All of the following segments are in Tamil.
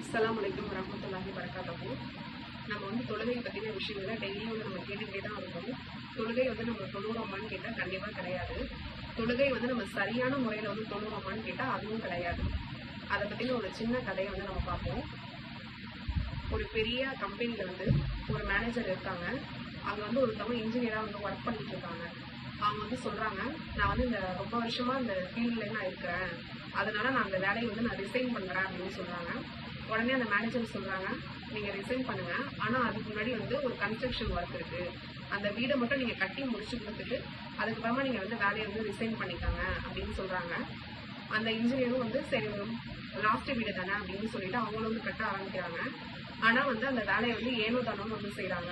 அஸ்ஸலாமு அலைக்கும் வரஹ்மத்துல்லாஹி வரகாத்துஹு நம்ம வந்து தொழுகை பற்றின விஷயங்களை டெய்லியும் வந்து நம்ம கேட்டுக்கிட்டே தான் இருக்கோம். தொழுகை வந்து நம்ம தொழுகிறோமான்னு கேட்டால் கண்டிப்பாக கிடையாது. தொழுகை வந்து நம்ம சரியான முறையில் வந்து தொழுகிறோமான்னு கேட்டால் அதுவும் கிடையாது. அதை பற்றின ஒரு சின்ன கதையை வந்து நம்ம பார்ப்போம். ஒரு பெரிய கம்பெனியில் வந்து ஒரு மேனேஜர் இருக்காங்க. அங்கே வந்து ஒருத்தவங்க இன்ஜினியராக வந்து ஒர்க் பண்ணிட்டு இருக்காங்க. அவங்க வந்து சொல்கிறாங்க நான் வந்து இந்த ரொம்ப வருஷமாக இந்த ஃபீல்டில் நான் இருக்கிறேன் அதனால நான் அந்த வேலையை வந்து நான் ரிசைன் பண்ணுறேன் அப்படின்னு சொல்கிறாங்க உடனே அந்த மேனேஜர் சொல்கிறாங்க நீங்கள் ரிசைன் பண்ணுங்கள் ஆனால் அதுக்கு முன்னாடி வந்து ஒரு கன்ஸ்ட்ரக்ஷன் ஒர்க் இருக்குது அந்த வீடை மட்டும் நீங்கள் கட்டி முடிச்சு கொடுத்துட்டு அதுக்கப்புறமா நீங்கள் வந்து வேலையை வந்து ரிசைன் பண்ணிக்கோங்க அப்படின்னு சொல்கிறாங்க அந்த இன்ஜினியரும் வந்து சரி லாஸ்ட் வீடு தானே அப்படின்னு சொல்லிட்டு அவங்களும் வந்து கட்ட ஆரம்பிக்கிறாங்க. ஆனா வந்து அந்த வேலையை வந்து ஏனோ தானோன்னு வந்து செய்கிறாங்க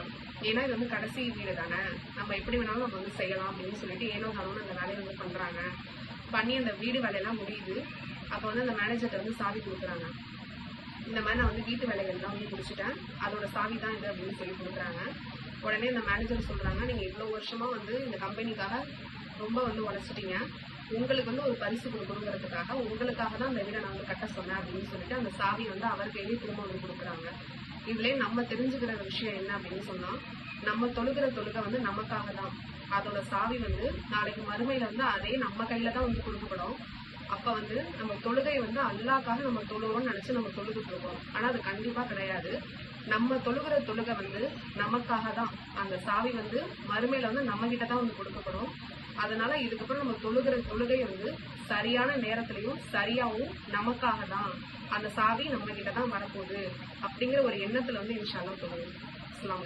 ஏன்னா இது வந்து கடைசி வீடு தானே. நம்ம எப்படி வேணாலும் நம்ம வந்து செய்யலாம் அப்படின்னு சொல்லிட்டு ஏனோ தானோன்னு அந்த வேலையை வந்து பண்றாங்க. பண்ணி அந்த வீடு வேலையெல்லாம் முடியுது. அப்போ வந்து அந்த மேனேஜர்கிட்ட வந்து சாவி கொடுக்குறாங்க. இந்த மாதிரி நான் வந்து வீட்டு வேலைகள்லாம் வந்து முடிச்சுட்டேன். அதோட சாவி தான் இது அப்படின்னு சொல்லி கொடுக்குறாங்க. உடனே இந்த மேனேஜர் சொல்றாங்க நீங்க இவ்வளவு வருஷமா வந்து இந்த கம்பெனிக்காக ரொம்ப வந்து உழைச்சிட்டீங்க. உங்களுக்கு வந்து ஒரு பரிசு கொடுக்கணுங்கிறதுக்காக உங்களுக்காக தான் அந்த வீடை நான் வந்து கட்ட சொன்னேன் அப்படின்னு சொல்லிட்டு அந்த சாவி வந்து அவர் கையிலேயே திரும்ப வந்து கொடுக்குறாங்க. இதுலேயே நம்ம தெரிஞ்சுக்கிற விஷயம் என்ன அப்படின்னு சொன்னால் நம்ம தொழுகிற தொழுகை வந்து நமக்காக தான். அதோட சாவி வந்து நாளைக்கு மறுமையில் வந்து அதே நம்ம கையில் தான் வந்து கொடுக்கப்படும். அப்போ வந்து நம்ம தொழுகை வந்து அல்லாக்காக நம்ம தொழுவோம்னு நினச்சி நம்ம தொழுதுட்டு இருக்கோம் ஆனால் அது கண்டிப்பாக கிடையாது. நம்ம தொழுகிற தொழுகை வந்து நமக்காக தான். அந்த சாவி வந்து மறுமையில் வந்து நம்மக்கிட்ட தான் வந்து கொடுக்கப்படும். அதனால இதுக்கப்புறம் நம்ம தொழுகிற தொழுகை வந்து சரியான நேரத்திலையும் சரியாகவும் நமக்காக தான். அந்த சாவி நம்ம கிட்ட தான் வரப்போகுது அப்படிங்கிற ஒரு எண்ணத்தில் வந்து இன்ஷால்லாம் தொழுது அஸ்லாம்